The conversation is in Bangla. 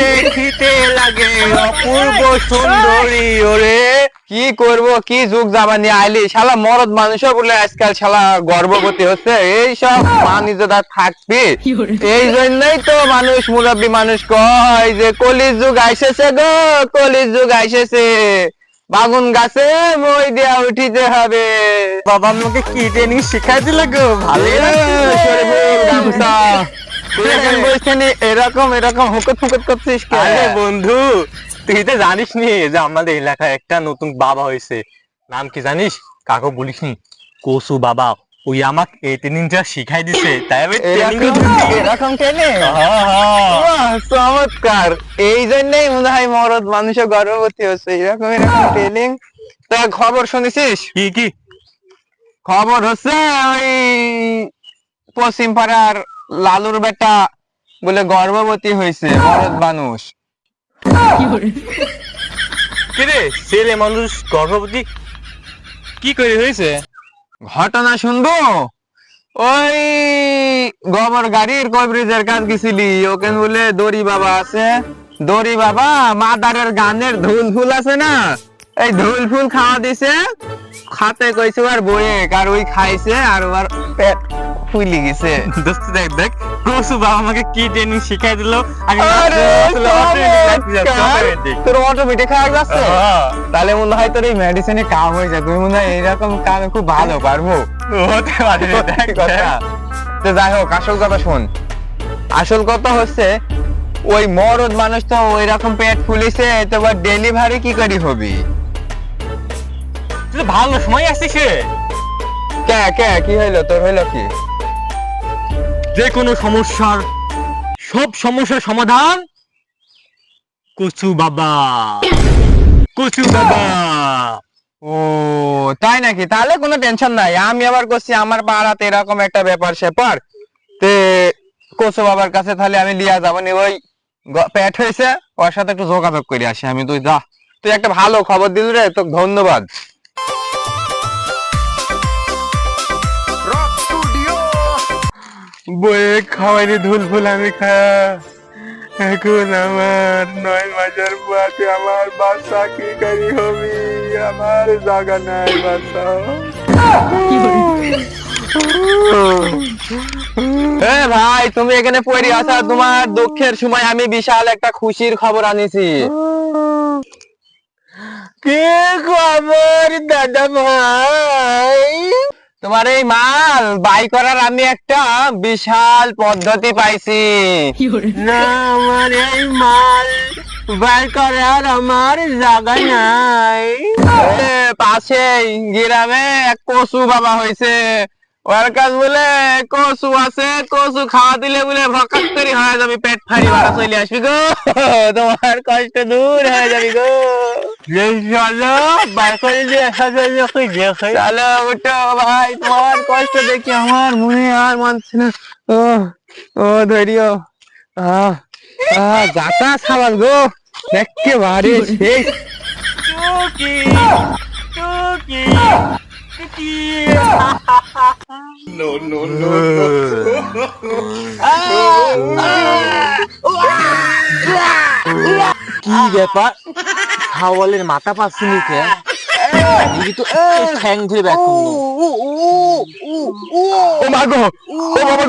দেখিতে লাগে অপূর্ব সুন্দরী ওরে। কি করব কি যুগ যাবানি আইলি। শালা মরদ মানুষও বলে আজকাল শালা গর্ভবতী হচ্ছে। এই সব মানিজদা থাকবি। এই জন্যই তো মানুষ মুরব্বী মানুষ কয় যে কলির যুগ আইসেছে গো কলির যুগ আইসেছে। বাগুন গাছে মই দেয়া উঠিতে হবে। বাবা আমাকে কি ট্রেনিং শিখাই দিল গো? ভালো বলছেন এরকম এরকম হুকত ফুকত করছিস কে? আরে বন্ধু তুই তো জানিস নি যে আমাদের এলাকায় একটা নতুন বাবা হয়েছে। নাম কি জানিস? কাকু বলিস নি কসু বাবা ওই আমাকে এই ট্রেনিংটা শিখাই দিছে তাই আমি এরকম এরকম কেনে চমৎকার। এই জন্যই মনে হয় মরদ মানুষও গর্ভবতী হচ্ছে। এরকম এরকম ট্রেনিং তা খবর শুনেছিস? কি কি? খবর হচ্ছে ওই পশ্চিম পাড়ার লালুর বেটা বলে গর্ভবতী হয়েছে মরদ মানুষ। কি রে ছেলে মানুষ গর্ভবতী? কি করে হয়েছে? ঘটনা শুনব? ওই গোবর গাড়ির কবরিজের কাজ গেছিলি ওখানে বলে দড়ি বাবা আছে। দড়ি বাবা মাদারের গানের ধুল ফুল আছে না? এই ধুল ফুল খাওয়া দিছে খাতে কইছে আর বয়ে আর ওই খাইছে আর ওর পেট। ফুলি গেছে। দোস্ত দেখ দেখ কসু বাবা আমাকে কি ট্রেনিং শিখাই দিল। তোর অটোমেটিক খাওয়া যাচ্ছে। তাহলে মনে হয় তোর এই মেডিসিনে কাম হয়ে যায়। তুমি মনে হয় এইরকম কাম খুব ভালো পারব। হতে পারে। তো যাই হোক আসল কথা শোন। আসল কথা হচ্ছে ওই মরদ মানুষ তো ওই রকম পেট ফুলিছে তো ডেলিভারি কি করি হবি? তুই ভালো সময় আসছিস রে। কে কে কি হইল? তোর হইল কি? যে কোনো সমস্যার, সব সমস্যার সমাধান কচু বাবা। কচু বাবা। ও, তাই নাকি? তাহলে কোনো টেনশন নাই। আমি আবার করছি, আমার পাড়াতে এরকম একটা ব্যাপার স্যাপার। তে কচু বাবার কাছে তাহলে আমি লিয়া যাব নি। ওই পেট হয়েছে, ওর সাথে একটু যোগাযোগ করে আসি আমি। তুই যা, তুই একটা ভালো খবর দিলি রে, তোকে ধন্যবাদ। বয়ে খাওয়াইনি ধুল ফুল আমি খা। এখন আমার নয় মাসের বাতে আমার বাচ্চা কি করি হবি? আমার জায়গা নাই বাচ্চা। এ ভাই তুমি এখানে পড়ে আসা তোমার দুঃখের সময় আমি বিশাল একটা খুশির খবর আনিছি। কি খবর দাদা ভাই? তোমার এই মাল বাই করার আমি একটা বিশাল পদ্ধতি পাইছি। না আমার এই মাল বার করার আমার জায়গা নাই। এ, পাশেই গ্রামে এক কচু বাবা হয়েছে। ওর কাজ বলে কচু আছে কচু খাওয়া দিলে বলে ভকাত করে হয়ে যাবে পেট ফাড়ি ভাড়া চলে আসবি গো। তোমার কষ্ট দূর হয়ে যাবি গো। চলো ভাই তোমার কষ্ট দেখি আমার মনে আর মানছে না। ও ও ধৈর্য গো একেবারে শেষ। টুকি টুকি টুকি নো নো নো কি ব্যাপার? হাওয়ালের মাথা পাচ্ছি নিতে কিন্তু ঠ্যাং ধরে ব্যাক ও মা গো ও বাবা